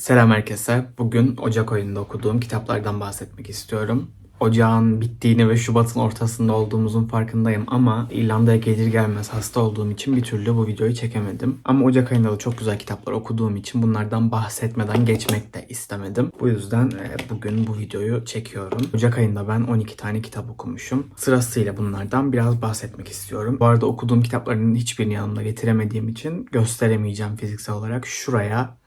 Selam herkese. Bugün Ocak ayında okuduğum kitaplardan bahsetmek istiyorum. Ocağın bittiğini ve Şubat'ın ortasında olduğumuzun farkındayım ama İrlanda'ya gelir gelmez hasta olduğum için bir türlü bu videoyu çekemedim. Ama Ocak ayında da çok güzel kitaplar okuduğum için bunlardan bahsetmeden geçmek de istemedim. Bu yüzden e, bugün bu videoyu çekiyorum. Ocak ayında ben 12 tane kitap okumuşum. Sırasıyla bunlardan biraz bahsetmek istiyorum. Bu arada okuduğum kitapların hiçbirini yanımda getiremediğim için gösteremeyeceğim fiziksel olarak. Şuraya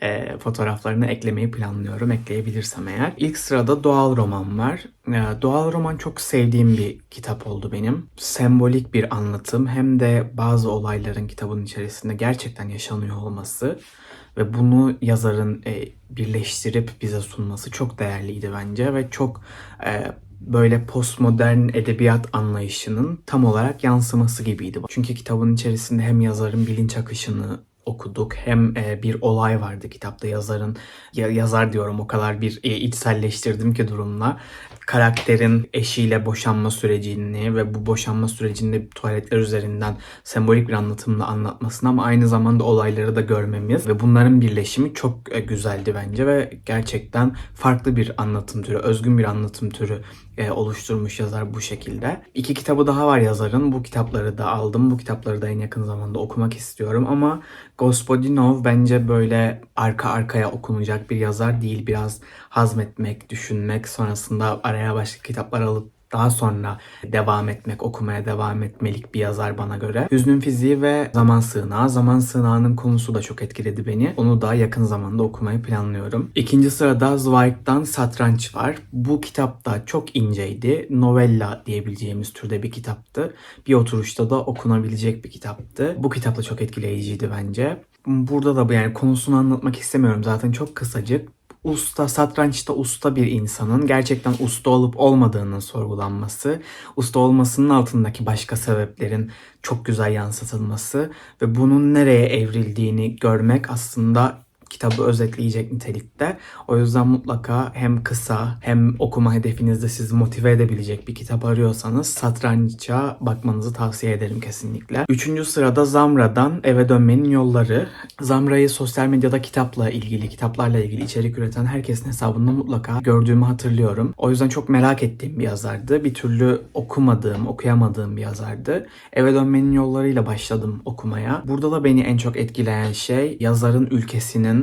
e, fotoğraflarını eklemeyi planlıyorum. Ekleyebilirsem eğer. İlk sırada doğal roman var. E, doğal roman çok sevdiğim bir kitap oldu benim. Sembolik bir anlatım hem de bazı olayların kitabın içerisinde gerçekten yaşanıyor olması ve bunu yazarın e, birleştirip bize sunması çok değerliydi bence ve çok e, böyle postmodern edebiyat anlayışının tam olarak yansıması gibiydi. Çünkü kitabın içerisinde hem yazarın bilinç akışını okuduk. Hem e, bir olay vardı kitapta yazarın ya, yazar diyorum o kadar bir e, içselleştirdim ki durumla. Karakterin eşiyle boşanma sürecini ve bu boşanma sürecinde tuvaletler üzerinden sembolik bir anlatımla anlatmasını ama aynı zamanda olayları da görmemiz ve bunların birleşimi çok e, güzeldi bence ve gerçekten farklı bir anlatım türü, özgün bir anlatım türü e, oluşturmuş yazar bu şekilde. İki kitabı daha var yazarın. Bu kitapları da aldım. Bu kitapları da en yakın zamanda okumak istiyorum ama Gospodinov bence böyle arka arkaya okunacak bir yazar değil. Biraz hazmetmek, düşünmek, sonrasında araya başka kitaplar alıp daha sonra devam etmek, okumaya devam etmelik bir yazar bana göre. Hüznün Fiziği ve Zaman Sığınağı. Zaman Sığınağı'nın konusu da çok etkiledi beni. Onu da yakın zamanda okumayı planlıyorum. İkinci sırada Zweig'dan Satranç var. Bu kitap da çok inceydi. Novella diyebileceğimiz türde bir kitaptı. Bir oturuşta da okunabilecek bir kitaptı. Bu kitap da çok etkileyiciydi bence. Burada da yani konusunu anlatmak istemiyorum. Zaten çok kısacık usta, satrançta usta bir insanın gerçekten usta olup olmadığının sorgulanması, usta olmasının altındaki başka sebeplerin çok güzel yansıtılması ve bunun nereye evrildiğini görmek aslında kitabı özetleyecek nitelikte. O yüzden mutlaka hem kısa hem okuma hedefinizde sizi motive edebilecek bir kitap arıyorsanız satranca bakmanızı tavsiye ederim kesinlikle. Üçüncü sırada Zamra'dan Eve Dönmenin Yolları. Zamra'yı sosyal medyada kitapla ilgili, kitaplarla ilgili içerik üreten herkesin hesabında mutlaka gördüğümü hatırlıyorum. O yüzden çok merak ettiğim bir yazardı. Bir türlü okumadığım, okuyamadığım bir yazardı. Eve Dönmenin Yolları'yla başladım okumaya. Burada da beni en çok etkileyen şey yazarın ülkesinin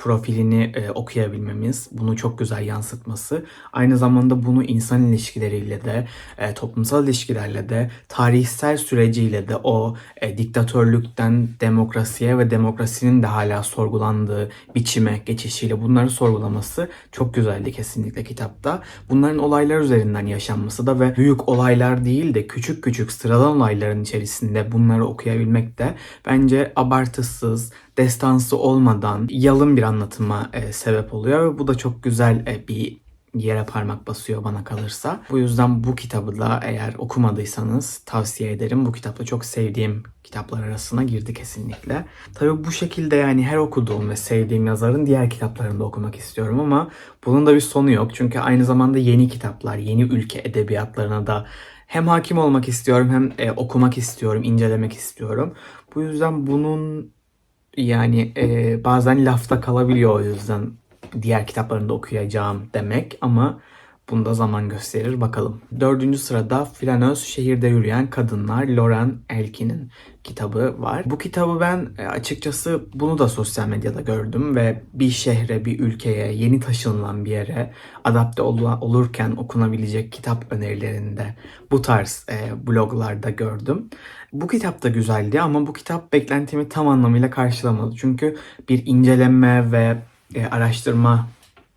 profilini e, okuyabilmemiz, bunu çok güzel yansıtması, aynı zamanda bunu insan ilişkileriyle de, e, toplumsal ilişkilerle de, tarihsel süreciyle de o e, diktatörlükten demokrasiye ve demokrasinin de hala sorgulandığı biçime geçişiyle bunları sorgulaması çok güzeldi kesinlikle kitapta. Bunların olaylar üzerinden yaşanması da ve büyük olaylar değil de küçük küçük sıradan olayların içerisinde bunları okuyabilmek de bence abartısız, destansı olmadan yalın bir anlatıma e, sebep oluyor ve bu da çok güzel e, bir yere parmak basıyor bana kalırsa. Bu yüzden bu kitabı da eğer okumadıysanız tavsiye ederim. Bu kitapta çok sevdiğim kitaplar arasına girdi kesinlikle. Tabii bu şekilde yani her okuduğum ve sevdiğim yazarın diğer kitaplarını da okumak istiyorum ama bunun da bir sonu yok. Çünkü aynı zamanda yeni kitaplar, yeni ülke edebiyatlarına da hem hakim olmak istiyorum hem e, okumak istiyorum, incelemek istiyorum. Bu yüzden bunun yani e, bazen lafta kalabiliyor o yüzden diğer kitaplarını da okuyacağım demek ama bunda zaman gösterir bakalım. Dördüncü sırada Flanöz Şehirde Yürüyen Kadınlar Lauren Elkin'in kitabı var. Bu kitabı ben e, açıkçası bunu da sosyal medyada gördüm ve bir şehre, bir ülkeye, yeni taşınılan bir yere adapte ol- olurken okunabilecek kitap önerilerinde bu tarz e, bloglarda gördüm. Bu kitap da güzeldi ama bu kitap beklentimi tam anlamıyla karşılamadı. Çünkü bir inceleme ve e, araştırma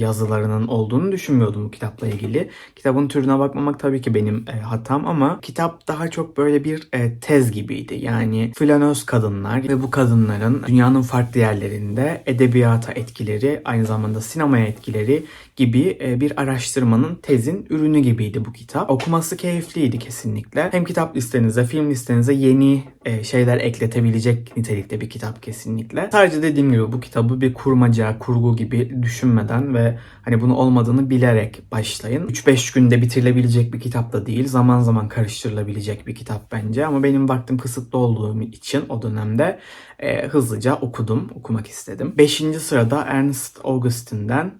yazılarının olduğunu düşünmüyordum bu kitapla ilgili. Kitabın türüne bakmamak tabii ki benim e, hatam ama kitap daha çok böyle bir e, tez gibiydi. Yani flanöz kadınlar ve bu kadınların dünyanın farklı yerlerinde edebiyata etkileri, aynı zamanda sinemaya etkileri gibi e, bir araştırmanın tezin ürünü gibiydi bu kitap. Okuması keyifliydi kesinlikle. Hem kitap listenize, film listenize yeni e, şeyler ekletebilecek nitelikte bir kitap kesinlikle. Sadece dediğim gibi bu kitabı bir kurmaca, kurgu gibi düşünmeden ve hani bunu olmadığını bilerek başlayın. 3-5 günde bitirilebilecek bir kitap da değil. Zaman zaman karıştırılabilecek bir kitap bence. Ama benim vaktim kısıtlı olduğum için o dönemde e, hızlıca okudum, okumak istedim. 5. sırada Ernest Augustine'den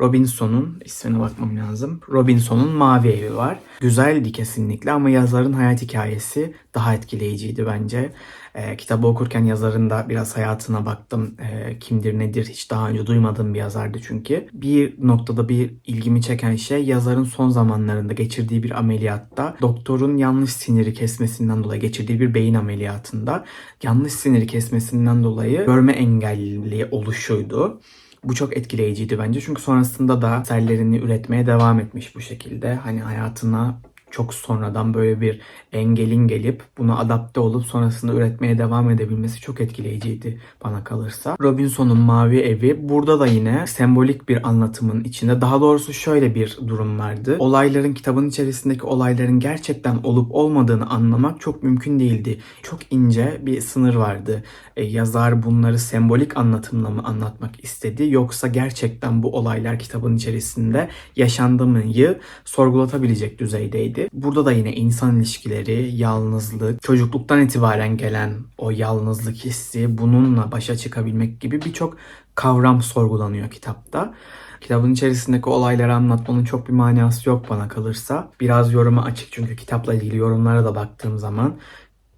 Robinson'un ismine bakmam lazım. Robinson'un Mavi Evi var. Güzeldi kesinlikle ama yazarın hayat hikayesi daha etkileyiciydi bence. E, kitabı okurken yazarın da biraz hayatına baktım. E, kimdir nedir hiç daha önce duymadığım bir yazardı çünkü. Bir noktada bir ilgimi çeken şey yazarın son zamanlarında geçirdiği bir ameliyatta doktorun yanlış siniri kesmesinden dolayı geçirdiği bir beyin ameliyatında yanlış siniri kesmesinden dolayı görme engelli oluşuydu. Bu çok etkileyiciydi bence çünkü sonrasında da eserlerini üretmeye devam etmiş bu şekilde. Hani hayatına çok sonradan böyle bir engelin gelip buna adapte olup sonrasında üretmeye devam edebilmesi çok etkileyiciydi bana kalırsa. Robinson'un Mavi Evi burada da yine sembolik bir anlatımın içinde daha doğrusu şöyle bir durum vardı. Olayların kitabın içerisindeki olayların gerçekten olup olmadığını anlamak çok mümkün değildi. Çok ince bir sınır vardı. E, yazar bunları sembolik anlatımla mı anlatmak istedi yoksa gerçekten bu olaylar kitabın içerisinde yaşandı mıyı sorgulatabilecek düzeydeydi. Burada da yine insan ilişkileri, yalnızlık, çocukluktan itibaren gelen o yalnızlık hissi, bununla başa çıkabilmek gibi birçok kavram sorgulanıyor kitapta. Kitabın içerisindeki olayları anlatmanın çok bir manası yok bana kalırsa. Biraz yoruma açık çünkü kitapla ilgili yorumlara da baktığım zaman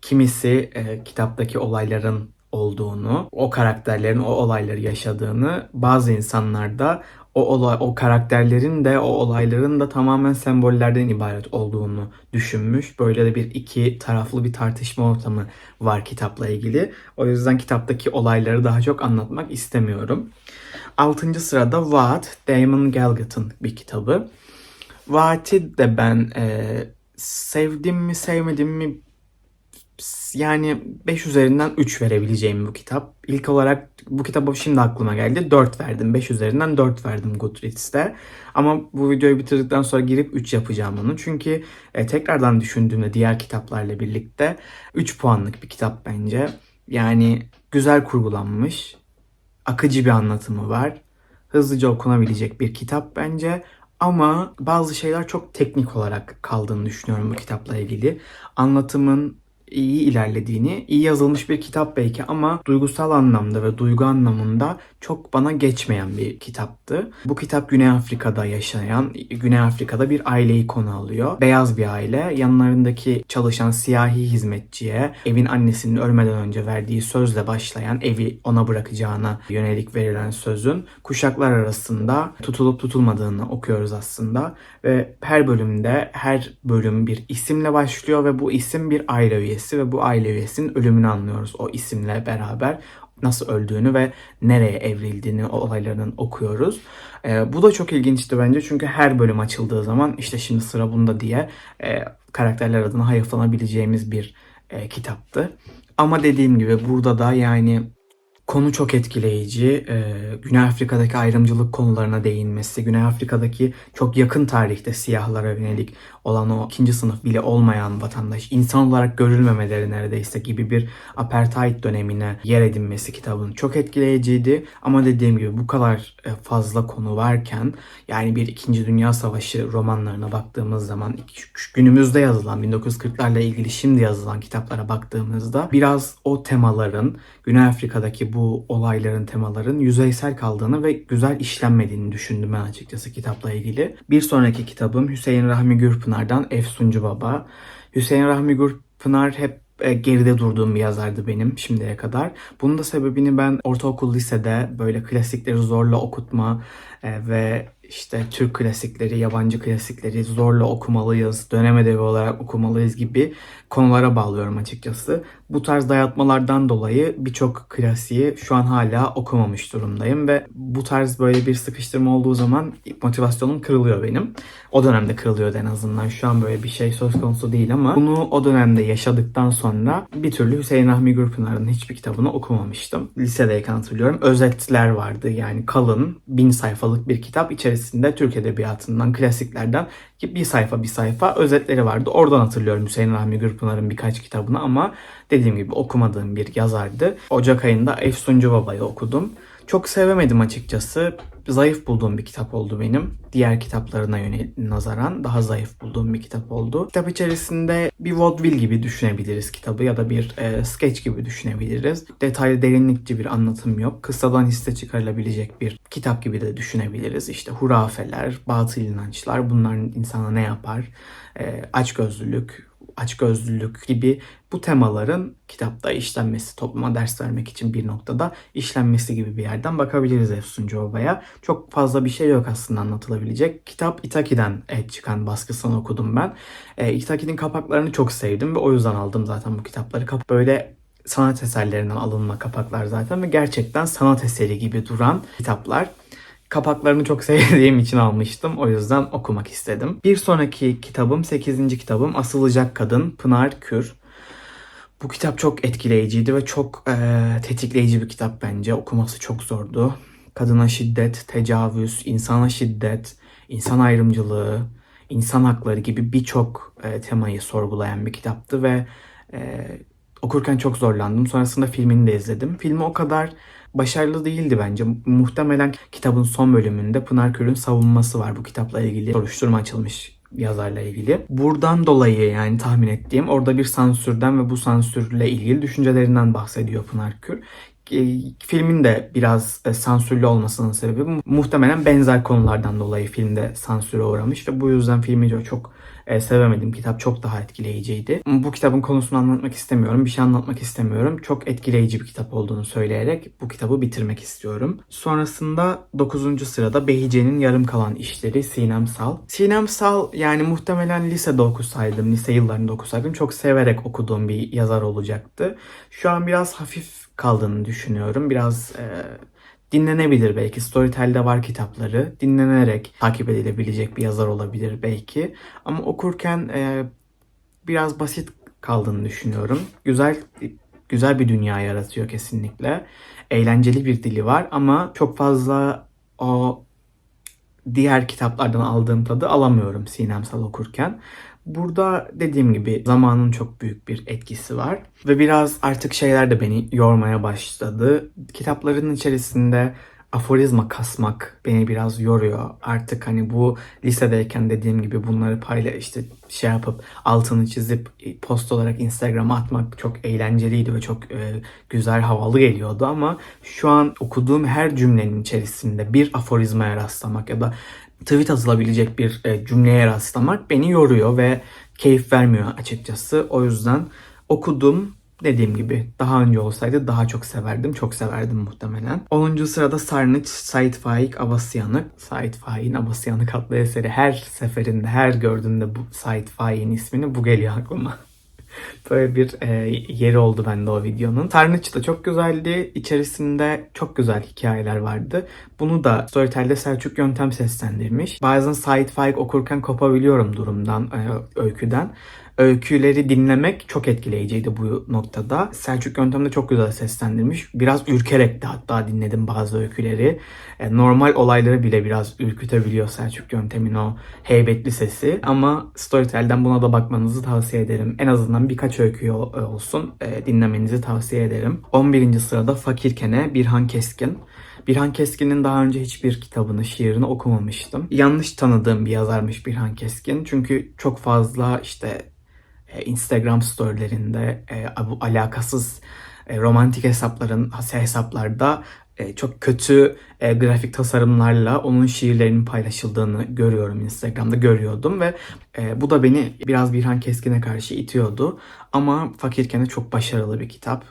kimisi e, kitaptaki olayların olduğunu, o karakterlerin o olayları yaşadığını, bazı insanlar da o olay, o karakterlerin de o olayların da tamamen sembollerden ibaret olduğunu düşünmüş. Böyle de bir iki taraflı bir tartışma ortamı var kitapla ilgili. O yüzden kitaptaki olayları daha çok anlatmak istemiyorum. Altıncı sırada Vaat, Damon Galgot'ın bir kitabı. Vaat'i de ben e, sevdim mi sevmedim mi yani 5 üzerinden 3 verebileceğim bu kitap. İlk olarak bu kitaba şimdi aklıma geldi. 4 verdim. 5 üzerinden 4 verdim Goodreads'te. Ama bu videoyu bitirdikten sonra girip 3 yapacağım onu. Çünkü e, tekrardan düşündüğümde diğer kitaplarla birlikte 3 puanlık bir kitap bence. Yani güzel kurgulanmış. Akıcı bir anlatımı var. Hızlıca okunabilecek bir kitap bence. Ama bazı şeyler çok teknik olarak kaldığını düşünüyorum bu kitapla ilgili. Anlatımın iyi ilerlediğini, iyi yazılmış bir kitap belki ama duygusal anlamda ve duygu anlamında çok bana geçmeyen bir kitaptı. Bu kitap Güney Afrika'da yaşayan, Güney Afrika'da bir aileyi konu alıyor. Beyaz bir aile, yanlarındaki çalışan siyahi hizmetçiye evin annesinin ölmeden önce verdiği sözle başlayan evi ona bırakacağına yönelik verilen sözün kuşaklar arasında tutulup tutulmadığını okuyoruz aslında. Ve her bölümde her bölüm bir isimle başlıyor ve bu isim bir aile üyesi ve bu aile üyesinin ölümünü anlıyoruz o isimle beraber nasıl öldüğünü ve nereye evrildiğini olaylarının okuyoruz. Ee, bu da çok ilginçti bence çünkü her bölüm açıldığı zaman işte şimdi sıra bunda diye e, karakterler adına hayıflanabileceğimiz bir e, kitaptı. Ama dediğim gibi burada da yani Konu çok etkileyici. Ee, Güney Afrika'daki ayrımcılık konularına değinmesi, Güney Afrika'daki çok yakın tarihte siyahlara yönelik olan o ikinci sınıf bile olmayan vatandaş, insan olarak görülmemeleri neredeyse gibi bir apartheid dönemine yer edinmesi kitabın çok etkileyiciydi. Ama dediğim gibi bu kadar e, fazla konu varken yani bir İkinci Dünya Savaşı romanlarına baktığımız zaman günümüzde yazılan 1940'larla ilgili şimdi yazılan kitaplara baktığımızda biraz o temaların Güney Afrika'daki bu olayların temaların yüzeysel kaldığını ve güzel işlenmediğini düşündüm ben açıkçası kitapla ilgili. Bir sonraki kitabım Hüseyin Rahmi Gürpınar'dan Efsuncu Baba. Hüseyin Rahmi Gürpınar hep e, geride durduğum bir yazardı benim şimdiye kadar. Bunun da sebebini ben ortaokul lisede böyle klasikleri zorla okutma e, ve işte Türk klasikleri, yabancı klasikleri zorla okumalıyız, dönem ödevi olarak okumalıyız gibi konulara bağlıyorum açıkçası. Bu tarz dayatmalardan dolayı birçok klasiği şu an hala okumamış durumdayım ve bu tarz böyle bir sıkıştırma olduğu zaman motivasyonum kırılıyor benim. O dönemde kırılıyordu en azından. Şu an böyle bir şey söz konusu değil ama bunu o dönemde yaşadıktan sonra bir türlü Hüseyin Rahmi Gürpınar'ın hiçbir kitabını okumamıştım. Lisedeyken hatırlıyorum. Özetler vardı yani kalın bin sayfalık bir kitap içerisinde Türk Edebiyatı'ndan klasiklerden bir sayfa bir sayfa özetleri vardı. Oradan hatırlıyorum Hüseyin Rahmi Gürpınar'ın birkaç kitabını ama dediğim gibi okumadığım bir yazardı. Ocak ayında Efsuncu Baba'yı okudum. Çok sevemedim açıkçası. Zayıf bulduğum bir kitap oldu benim. Diğer kitaplarına yönel nazaran daha zayıf bulduğum bir kitap oldu. Kitap içerisinde bir vaudeville gibi düşünebiliriz kitabı ya da bir e, sketch gibi düşünebiliriz. Detaylı derinlikçi bir anlatım yok. Kısadan hisse çıkarılabilecek bir kitap gibi de düşünebiliriz. İşte hurafeler, batıl inançlar bunların insana ne yapar? E, açgözlülük, açgözlülük gibi bu temaların kitapta işlenmesi, topluma ders vermek için bir noktada işlenmesi gibi bir yerden bakabiliriz Efsun Çorba'ya. Çok fazla bir şey yok aslında anlatılabilecek. Kitap Itaki'den evet, çıkan baskısını okudum ben. E, Itaki'nin kapaklarını çok sevdim ve o yüzden aldım zaten bu kitapları. Böyle sanat eserlerinden alınma kapaklar zaten ve gerçekten sanat eseri gibi duran kitaplar. Kapaklarını çok sevdiğim için almıştım. O yüzden okumak istedim. Bir sonraki kitabım, 8. kitabım Asılacak Kadın Pınar Kür. Bu kitap çok etkileyiciydi ve çok e, tetikleyici bir kitap bence. Okuması çok zordu. Kadına şiddet, tecavüz, insana şiddet, insan ayrımcılığı, insan hakları gibi birçok e, temayı sorgulayan bir kitaptı ve e, okurken çok zorlandım. Sonrasında filmini de izledim. Filmi o kadar başarılı değildi bence. Muhtemelen kitabın son bölümünde Pınar Kür'ün savunması var bu kitapla ilgili. Soruşturma açılmış yazarla ilgili. Buradan dolayı yani tahmin ettiğim orada bir sansürden ve bu sansürle ilgili düşüncelerinden bahsediyor Pınar Kür. E, filmin de biraz e, sansürlü olmasının sebebi muhtemelen benzer konulardan dolayı filmde sansüre uğramış ve bu yüzden filmi çok e, sevemedim. Kitap çok daha etkileyiciydi. Bu kitabın konusunu anlatmak istemiyorum. Bir şey anlatmak istemiyorum. Çok etkileyici bir kitap olduğunu söyleyerek bu kitabı bitirmek istiyorum. Sonrasında 9. sırada Behice'nin yarım kalan işleri Sinem Sal. Sinem Sal yani muhtemelen lisede okusaydım, lise yıllarında okusaydım çok severek okuduğum bir yazar olacaktı. Şu an biraz hafif kaldığını düşünüyorum. Biraz e, dinlenebilir belki. Storytel'de var kitapları. Dinlenerek takip edilebilecek bir yazar olabilir belki. Ama okurken e, biraz basit kaldığını düşünüyorum. Güzel güzel bir dünya yaratıyor kesinlikle. Eğlenceli bir dili var ama çok fazla o diğer kitaplardan aldığım tadı alamıyorum sinemsel okurken. Burada dediğim gibi zamanın çok büyük bir etkisi var. Ve biraz artık şeyler de beni yormaya başladı. Kitapların içerisinde aforizma kasmak beni biraz yoruyor. Artık hani bu lisedeyken dediğim gibi bunları payla işte şey yapıp altını çizip post olarak Instagram'a atmak çok eğlenceliydi ve çok e, güzel havalı geliyordu ama şu an okuduğum her cümlenin içerisinde bir aforizmaya rastlamak ya da tweet atılabilecek bir e, cümleye rastlamak beni yoruyor ve keyif vermiyor açıkçası. O yüzden okudum. Dediğim gibi daha önce olsaydı daha çok severdim. Çok severdim muhtemelen. 10. sırada Sarnıç Sait Faik Abasyanık. Sait Faik'in Abasyanık adlı eseri her seferinde, her gördüğümde bu Sait Faik'in ismini bu geliyor aklıma. Böyle bir e, yeri oldu bende o videonun. Tarnıç da çok güzeldi. İçerisinde çok güzel hikayeler vardı. Bunu da Storytel'de Selçuk Yöntem seslendirmiş. Bazen Sait Faik okurken kopabiliyorum durumdan, e, öyküden öyküleri dinlemek çok etkileyiciydi bu noktada. Selçuk Yöntem'de çok güzel seslendirmiş. Biraz ürkerek de hatta dinledim bazı öyküleri. E, normal olayları bile biraz ürkütebiliyor Selçuk Yöntem'in o heybetli sesi. Ama Storytel'den buna da bakmanızı tavsiye ederim. En azından birkaç öykü olsun e, dinlemenizi tavsiye ederim. 11. sırada Fakirkene Birhan Keskin. Birhan Keskin'in daha önce hiçbir kitabını, şiirini okumamıştım. Yanlış tanıdığım bir yazarmış Birhan Keskin. Çünkü çok fazla işte e, Instagram storylerinde e, bu alakasız e, romantik hesapların hesaplarda çok kötü grafik tasarımlarla onun şiirlerinin paylaşıldığını görüyorum Instagram'da görüyordum ve bu da beni biraz Birhan Keskin'e karşı itiyordu ama Fakirken'e çok başarılı bir kitap.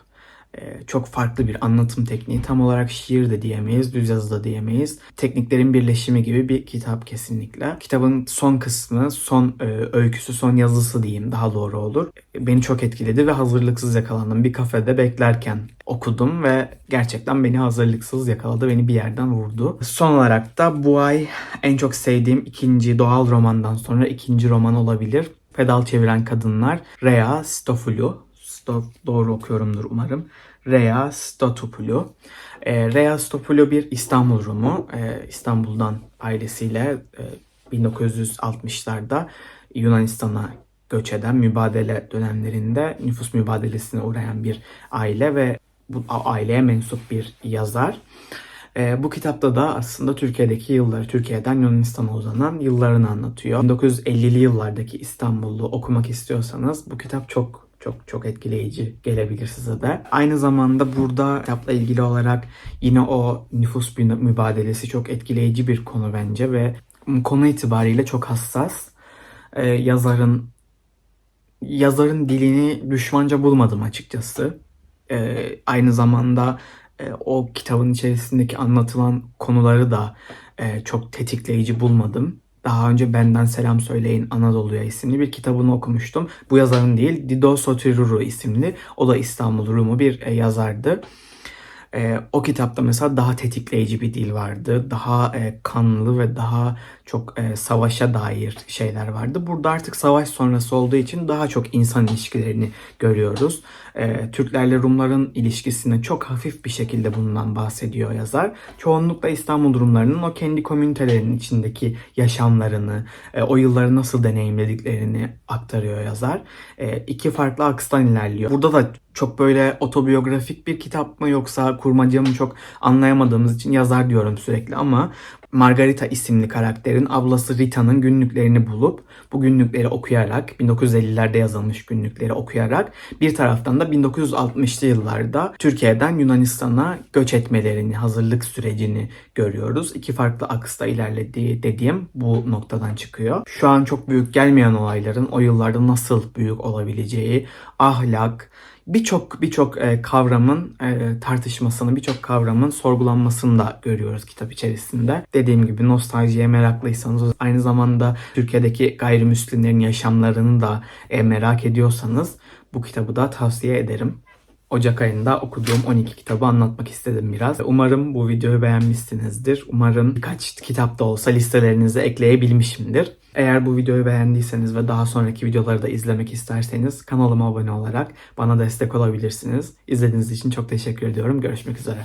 Ee, çok farklı bir anlatım tekniği. Tam olarak şiir de diyemeyiz, düz yazı da diyemeyiz. Tekniklerin birleşimi gibi bir kitap kesinlikle. Kitabın son kısmı, son e, öyküsü, son yazısı diyeyim daha doğru olur. Beni çok etkiledi ve hazırlıksız yakalandım. Bir kafede beklerken okudum ve gerçekten beni hazırlıksız yakaladı. Beni bir yerden vurdu. Son olarak da bu ay en çok sevdiğim ikinci doğal romandan sonra ikinci roman olabilir. Pedal Çeviren Kadınlar Rea Stofulu doğru okuyorumdur umarım. Rea Stotopulu. E, Rea Stotopulu bir İstanbul Rumu. E, İstanbul'dan ailesiyle e, 1960'larda Yunanistan'a göç eden mübadele dönemlerinde nüfus mübadelesine uğrayan bir aile ve bu aileye mensup bir yazar. E, bu kitapta da aslında Türkiye'deki yılları, Türkiye'den Yunanistan'a uzanan yıllarını anlatıyor. 1950'li yıllardaki İstanbul'u okumak istiyorsanız bu kitap çok çok çok etkileyici gelebilir size de. Aynı zamanda burada kitapla ilgili olarak yine o nüfus mü- mübadelesi çok etkileyici bir konu bence ve konu itibariyle çok hassas. Ee, yazarın yazarın dilini düşmanca bulmadım açıkçası. Ee, aynı zamanda e, o kitabın içerisindeki anlatılan konuları da e, çok tetikleyici bulmadım. Daha önce Benden Selam Söyleyin Anadolu'ya isimli bir kitabını okumuştum. Bu yazarın değil, Dido Sotiruru isimli. O da İstanbul Rumu bir e, yazardı. E, o kitapta mesela daha tetikleyici bir dil vardı. Daha e, kanlı ve daha çok e, savaşa dair şeyler vardı. Burada artık savaş sonrası olduğu için daha çok insan ilişkilerini görüyoruz. E, Türklerle Rumların ilişkisine çok hafif bir şekilde bundan bahsediyor yazar. Çoğunlukla İstanbul Rumlarının o kendi komünitelerinin içindeki yaşamlarını, e, o yılları nasıl deneyimlediklerini aktarıyor yazar. E, iki farklı akstan ilerliyor. Burada da çok böyle otobiyografik bir kitap mı yoksa kurmaca mı çok anlayamadığımız için yazar diyorum sürekli ama Margarita isimli karakterin ablası Rita'nın günlüklerini bulup bu günlükleri okuyarak 1950'lerde yazılmış günlükleri okuyarak bir taraftan da 1960'lı yıllarda Türkiye'den Yunanistan'a göç etmelerini, hazırlık sürecini görüyoruz. İki farklı aksta ilerlediği dediğim bu noktadan çıkıyor. Şu an çok büyük gelmeyen olayların o yıllarda nasıl büyük olabileceği, ahlak, birçok birçok e, kavramın e, tartışmasını, birçok kavramın sorgulanmasını da görüyoruz kitap içerisinde. Dediğim gibi nostaljiye meraklıysanız, aynı zamanda Türkiye'deki gayrimüslimlerin yaşamlarını da e, merak ediyorsanız bu kitabı da tavsiye ederim. Ocak ayında okuduğum 12 kitabı anlatmak istedim biraz. Umarım bu videoyu beğenmişsinizdir. Umarım birkaç kitap da olsa listelerinize ekleyebilmişimdir. Eğer bu videoyu beğendiyseniz ve daha sonraki videoları da izlemek isterseniz kanalıma abone olarak bana destek olabilirsiniz. İzlediğiniz için çok teşekkür ediyorum. Görüşmek üzere.